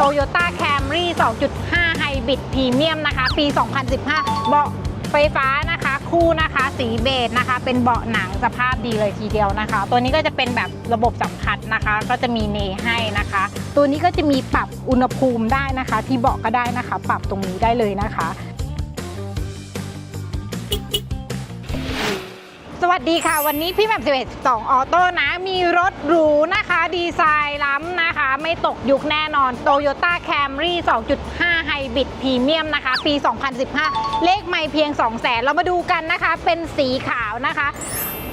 Toyota Camry 2.5 Hybrid Premium นะคะ ปี 2015 เบาะไฟฟ้านะคะคู่นะคะสีเบจนะคะ เป็นเบาะหนังสภาพดีเลยทีเดียวนะคะ ตัวนี้ก็จะเป็นแบบระบบสัมผัสนะคะ ก็จะมีเนให้นะคะ ตัวนี้ก็จะมีปรับอุณหภูมิได้นะคะ ที่เบาะก็ได้นะคะ ปรับตรงนี้ได้เลยนะคะ วัสดีค่ะ วันนี้พี่แหม่ม11 2ออโต้นะ มีรถหรูนะคะ ดีไซน์ล้ำนะคะ ไม่ตกยุคแน่นอน Toyota Camry 2.5 Hybrid Premium นะคะ ปี 2015 เลขไม่เพียง 200,000เรามาดูกันนะคะ เป็นสีขาวนะคะ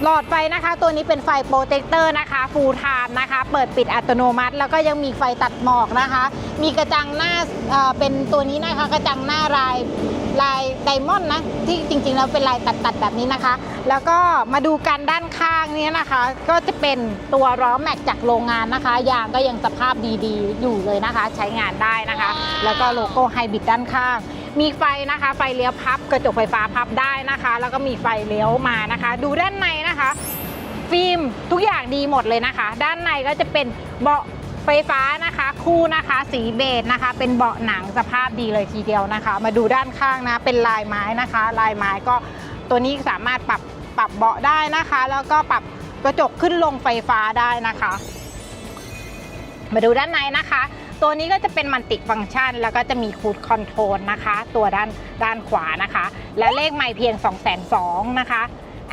หลอดไฟนะคะตัวนี้เป็นไฟโปรเทคเตอร์นะคะฟูลไทม์นะคะ เปิดปิดอัตโนมัติ แล้วก็ยังมีไฟตัดหมอกนะคะ มีกระจังหน้าเอ่อเป็นตัวนี้นะคะกระจังหน้าลาย ลายไดมอนด์นะที่จริงๆแล้วเป็นลายตัดๆแบบนี้นะคะ แล้วก็มาดูกันด้านข้างเนี้นะคะ ก็จะเป็นตัวล้อแม็กจากโรงงานนะคะ ยางก็ยังสภาพดีๆ อยู่เลยนะคะ ใช้งานได้นะคะ แล้วก็โลโก้ไฮบริดด้านข้าง มีไฟนะคะ ไฟเลี้ยวพับกระจกไฟฟ้าพับได้นะคะ แล้วก็มีไฟเลี้ยวมานะคะ ดูด้านในนะคะฟิล์มทุกอย่างดีหมดเลยนะคะ ด้านในก็จะเป็นเบาะ ไฟฟ้านะคะคู่นะคะสีเบจนะคะ เป็นเบาะหนังสภาพดีเลยทีเดียวนะคะ มาดูด้านข้างนะ เป็นลายไม้นะคะ ลายไม้ก็ตัวนี้สามารถปรับปรับเบาะได้นะคะ แล้วก็ปรับกระจกขึ้นลงไฟฟ้าได้นะคะ มาดูด้านในนะคะ ตัวนี้ก็จะเป็นมันติฟังก์ชัน แล้วก็จะมีคูดคอนโทรลนะคะ ตัวด้านด้านขวานะคะ และเลขไม่เพียง 2 2 0 0 0นะคะ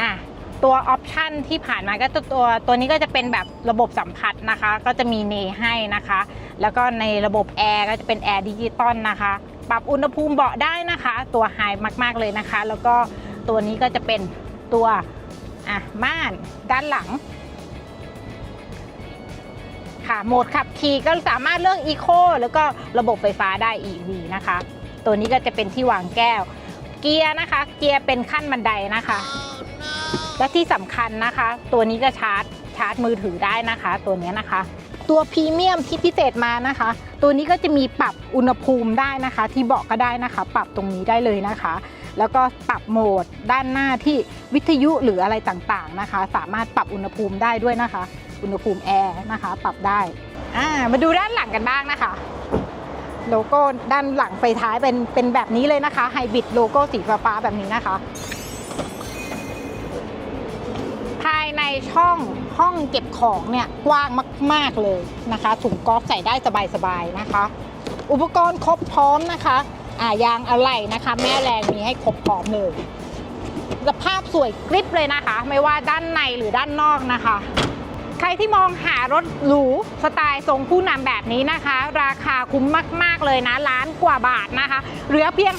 อะ ตัวออปชันที่ผ่านมาก็ตัวตัวตัวนี้ก็จะเป็นแบบระบบสัมผัสนะคะ ก็จะมีเนให้นะคะ แล้วก็ในระบบแอร์ก็จะเป็นแอร์ดิจิตอลนะคะ ปรับอุณหภูมิเบาะได้นะคะ ตัวไฮมากๆเลยนะคะ แล้วก็ตัวนี้ก็จะเป็นตัวอะม่านด้านหลังค่ะโหมดขับขี่ก็สามารถเลือก Eco แล้วก็ระบบไฟฟ้าได้ EV นะคะ ตัวนี้ก็จะเป็นที่วางแก้ว เกียร์นะคะ เกียร์เป็นขั้นบันไดนะคะ และที่สำคัญนะคะ ตัวนี้ก็ชาร์จชาร์จมือถือได้นะคะ ตัวนี้นะคะ ตัวพรีเมียมที่พิเศษมานะคะ ตัวนี้ก็จะมีปรับอุณหภูมิได้นะคะ ที่เบาะก็ได้นะคะ ปรับตรงนี้ได้เลยนะคะ แล้วก็ปรับโหมดด้านหน้าที่วิทยุหรืออะไรต่างๆนะคะ สามารถปรับอุณหภูมิได้ด้วยนะคะ อุณหภูมิแอร์นะคะ ปรับได้อ่ามาดูด้านหลังกันบ้างนะคะโลโก้ด้านหลังไฟท้ายเป็นเป็นแบบนี้เลยนะคะไฮบริดโลโก้สีฟ้าแบบนี้นะคะายในช่องห้องเก็บของเนี่ยกว้างมาก ๆเลยนะคะถุงกอล์ฟใส่ได้สบาย ๆ นะคะ อุปกรณ์ครบพร้อมนะคะอ่ายางอะไหล่นะคะ แม่แรงมีให้ครบพร้อมเลยสภาพสวยกริบเลยนะคะ ไม่ว่าด้านในหรือด้านนอกนะคะ รที่มองหารถหรูสไตล์ทรงผู้นำแบบนี้นะคะ ราคาคุ้มมาก ๆ เลยนะล้านกว่าบาทนะคะ เหลือเพียง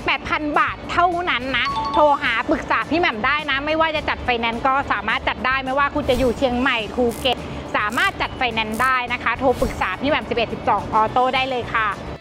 58,000 บาทเท่านั้นนะ โทรหาปรึกษาพี่แหม่มได้นะ ไม่ว่าจะจัดไฟแนนซ์ก็สามารถจัดได้ไม่ว่าคุณจะอยู่เชียงใหม่ภูเก็ตสามารถจัดไฟแนนซ์ได้นะคะ โทรปรึกษาพี่แหม่ม11 12 ออโต้ได้เลยค่ะ